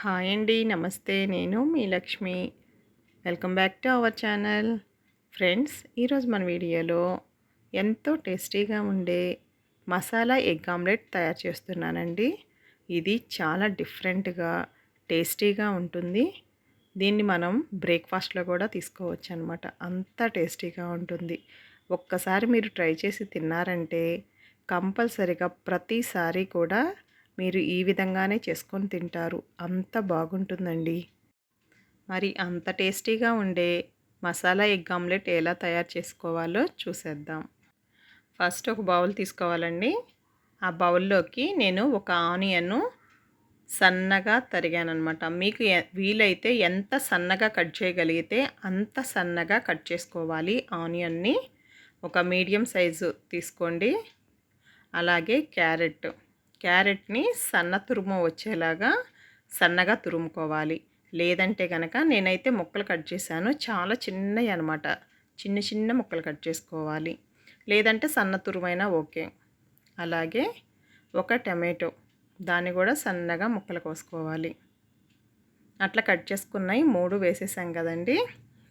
Hi అండి నమస్తే. నేను మీ Lakshmi. Welcome back to our channel. Friends ఈరోజు మన వీడియోలో ఎంతో టేస్టీగా ఉండే మసాలా ఎగ్ ఆమ్లెట్ తయారు చేస్తున్నానండి. ఇది చాలా డిఫరెంట్గా టేస్టీగా ఉంటుంది. దీన్ని మనం బ్రేక్ఫాస్ట్లో కూడా తీసుకోవచ్చు అనమాట అంత టేస్టీగా ఉంటుంది. ఒక్కసారి మీరు ట్రై చేసి తిన్నారంటే కంపల్సరిగా ప్రతిసారి కూడా మీరు ఈ విధంగానే చేసుకొని తింటారు. అంత బాగుంటుందండి. మరి అంత టేస్టీగా ఉండే మసాలా ఎగ్ ఆమ్లెట్ ఎలా తయారు చేసుకోవాలో చూసేద్దాం. ఫస్ట్ ఒక బౌల్ తీసుకోవాలండి. ఆ బౌల్లోకి నేను ఒక ఆనియన్ను సన్నగా తరిగానమాట మీకు వీలైతే ఎంత సన్నగా కట్ చేయగలిగితే అంత సన్నగా కట్ చేసుకోవాలి ఆనియన్ని. ఒక మీడియం సైజు తీసుకోండి. అలాగే క్యారెట్. క్యారెట్ని సన్న తురుము వచ్చేలాగా సన్నగా తురుముకోవాలి. లేదంటే కనుక నేనైతే ముక్కలు కట్ చేశాను. చాలా చిన్నవి అనమాట చిన్న చిన్న ముక్కలు కట్ చేసుకోవాలి. లేదంటే సన్న తురుమైనా ఓకే. అలాగే ఒక టమాటో. దాన్ని కూడా సన్నగా ముక్కలు కోసుకోవాలి. అట్లా కట్ చేసుకున్నాయి. మూడు వేసేసాం కదండి.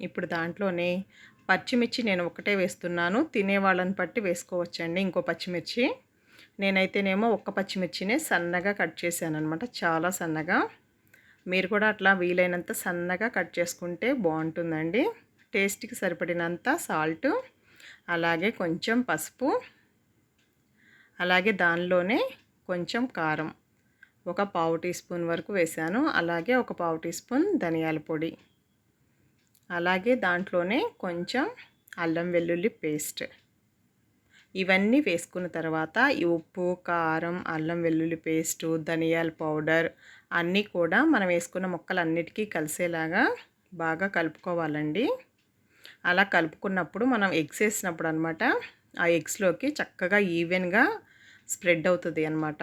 ఇప్పుడు దాంట్లోనే పచ్చిమిర్చి నేను ఒకటే వేస్తున్నాను. తినేవాళ్ళని బట్టి వేసుకోవచ్చండి ఇంకో పచ్చిమిర్చి. నేనైతేనేమో ఒక్క పచ్చిమిర్చినే సన్నగా కట్ చేశాను అనమాట చాలా సన్నగా. మీరు కూడా అట్లా వీలైనంత సన్నగా కట్ చేసుకుంటే బాగుంటుందండి. టేస్ట్కి సరిపడినంత సాల్ట్ అలాగే కొంచెం పసుపు అలాగే దానిలోనే కొంచెం కారం. ఒక పావు టీ స్పూన్ వరకు వేసాను అలాగే ఒక పావు టీ స్పూన్ ధనియాల పొడి. అలాగే దాంట్లోనే కొంచెం అల్లం వెల్లుల్లి పేస్ట్. ఇవన్నీ వేసుకున్న తర్వాత ఈ ఉప్పు కారం అల్లం వెల్లుల్లి పేస్టు ధనియాల పౌడర్ అన్నీ కూడా మనం వేసుకున్న ముక్కలన్నిటికీ కలిసేలాగా బాగా కలుపుకోవాలండి. అలా కలుపుకున్నప్పుడు మనం ఎగ్స్ వేసినప్పుడు అనమాట ఆ ఎగ్స్లోకి చక్కగా ఈవెన్గా స్ప్రెడ్ అవుతుంది అనమాట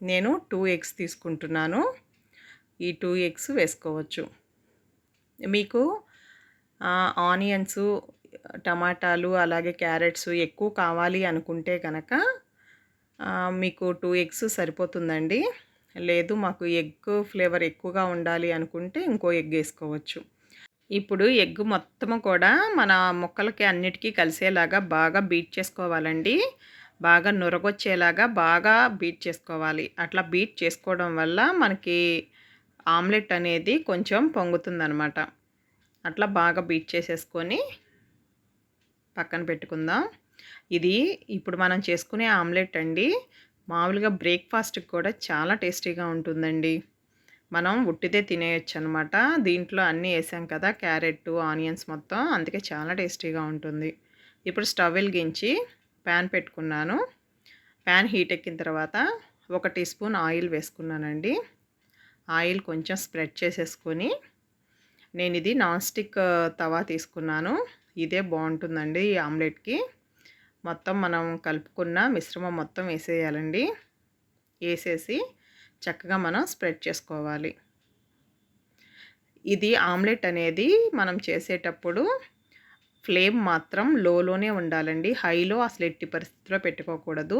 నేను టూ ఎగ్స్ తీసుకుంటున్నాను. ఈ టూ ఎగ్స్ వేసుకోవచ్చు. మీకు ఆనియన్స్ టమాటాలు అలాగే క్యారెట్స్ ఎక్కువ కావాలి అనుకుంటే కనుక మీకు టూ ఎగ్స్ సరిపోతుందండి. లేదు మాకు ఎగ్ ఫ్లేవర్ ఎక్కువగా ఉండాలి అనుకుంటే ఇంకో ఎగ్ వేసుకోవచ్చు. ఇప్పుడు ఎగ్ మొత్తం కూడా మన ముక్కలకి అన్నిటికీ కలిసేలాగా బాగా బీట్ చేసుకోవాలండి. బాగా నురగొచ్చేలాగా బాగా బీట్ చేసుకోవాలి. అట్లా బీట్ చేసుకోవడం వల్ల మనకి ఆమ్లెట్ అనేది కొంచెం పొంగుతుందనమాట. అట్లా బాగా బీట్ చేసేసుకొని పక్కన పెట్టుకుందాం. ఇది ఇప్పుడు మనం చేసుకునే ఆమ్లెట్ అండి. మామూలుగా బ్రేక్ఫాస్ట్కి కూడా చాలా టేస్టీగా ఉంటుందండి. మనం ఉట్టిదే తినేయచ్చు అనమాట దీంట్లో అన్నీ వేసాం కదా క్యారెట్ ఆనియన్స్ మొత్తం అందుకే చాలా టేస్టీగా ఉంటుంది. ఇప్పుడు స్టవ్ వెలిగించి ప్యాన్ పెట్టుకున్నాను. ప్యాన్ హీట్ ఎక్కిన తర్వాత ఒక టీ స్పూన్ ఆయిల్ వేసుకున్నానండి. ఆయిల్ కొంచెం స్ప్రెడ్ చేసేసుకొని నేను ఇది నాన్ స్టిక్ తవా తీసుకున్నాను. ఇదే బాగుంటుందండి ఈ ఆమ్లెట్కి. మొత్తం మనం కలుపుకున్న మిశ్రమం మొత్తం వేసేయాలండి. వేసేసి చక్కగా మనం స్ప్రెడ్ చేసుకోవాలి. ఇది ఆమ్లెట్ అనేది మనం చేసేటప్పుడు ఫ్లేమ్ మాత్రం లోలోనే ఉండాలండి. హైలో అసలు ఎట్టి పరిస్థితిలో పెట్టుకోకూడదు.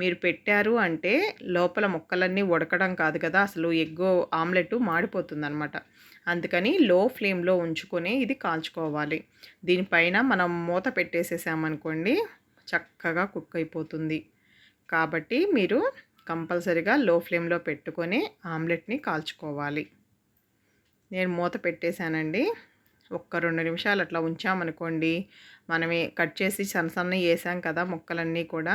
మీరు పెట్టారు అంటే లోపల ముక్కలన్నీ ఉడకడం కాదు కదా అసలు ఎగ్గో ఆమ్లెట్ మాడిపోతుంది అనమాట అందుకని లో ఫ్లేమ్లో ఉంచుకొని ఇది కాల్చుకోవాలి. దీనిపైన మనం మూత పెట్టేసేసామనుకోండి చక్కగా కుక్ అయిపోతుంది. కాబట్టి మీరు కంపల్సరిగా లో ఫ్లేమ్లో పెట్టుకొని ఆమ్లెట్ని కాల్చుకోవాలి. నేను మూత పెట్టేశానండి. ఒక్క రెండు నిమిషాలు అట్లా ఉంచామనుకోండి మనమే కట్ చేసి సన్న సన్న వేసాం కదా ముక్కలన్నీ కూడా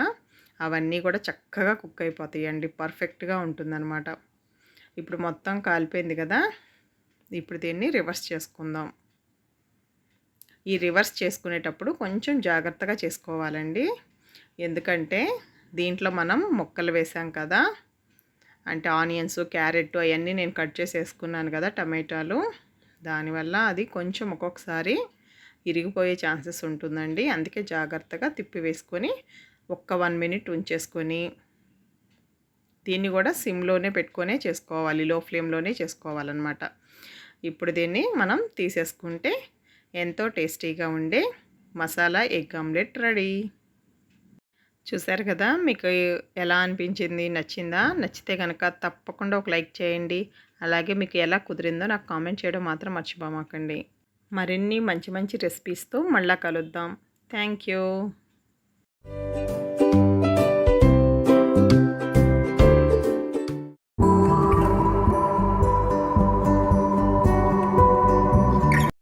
అవన్నీ కూడా చక్కగా కుక్ అయిపోతాయండి. పర్ఫెక్ట్గా ఉంటుందన్నమాట. ఇప్పుడు మొత్తం కాలిపోయింది కదా ఇప్పుడు దీన్ని రివర్స్ చేసుకుందాం. ఈ రివర్స్ చేసుకునేటప్పుడు కొంచెం జాగ్రత్తగా చేసుకోవాలండి. ఎందుకంటే దీంట్లో మనం మొక్కలు వేసాం కదా. అంటే ఆనియన్స్ క్యారెట్ అవన్నీ నేను కట్ చేసి వేసుకున్నాను కదా టమాటాలు. దానివల్ల అది కొంచెం ఒక్కొక్కసారి ఇరిగిపోయే ఛాన్సెస్ ఉంటుందండి. అందుకే జాగ్రత్తగా తిప్పి వేసుకొని ఒక్క వన్ మినిట్ ఉంచేసుకొని దీన్ని కూడా సిమ్లోనే పెట్టుకొనే చేసుకోవాలి. లో ఫ్లేమ్లోనే చేసుకోవాలన్నమాట. ఇప్పుడు దీన్ని మనం తీసేసుకుంటే ఎంతో టేస్టీగా ఉండే మసాలా ఎగ్ ఆమ్లెట్ రెడీ. చూసారు కదా మీకు ఎలా అనిపించింది నచ్చిందా? నచ్చితే కనుక తప్పకుండా ఒక లైక్ చేయండి. అలాగే మీకు ఎలా కుదిరిందో నాకు కామెంట్ చేయడం మాత్రం మర్చిపోమాకండి. మరిన్ని మంచి మంచి రెసిపీస్తో మళ్ళా కలుద్దాం. Thank you.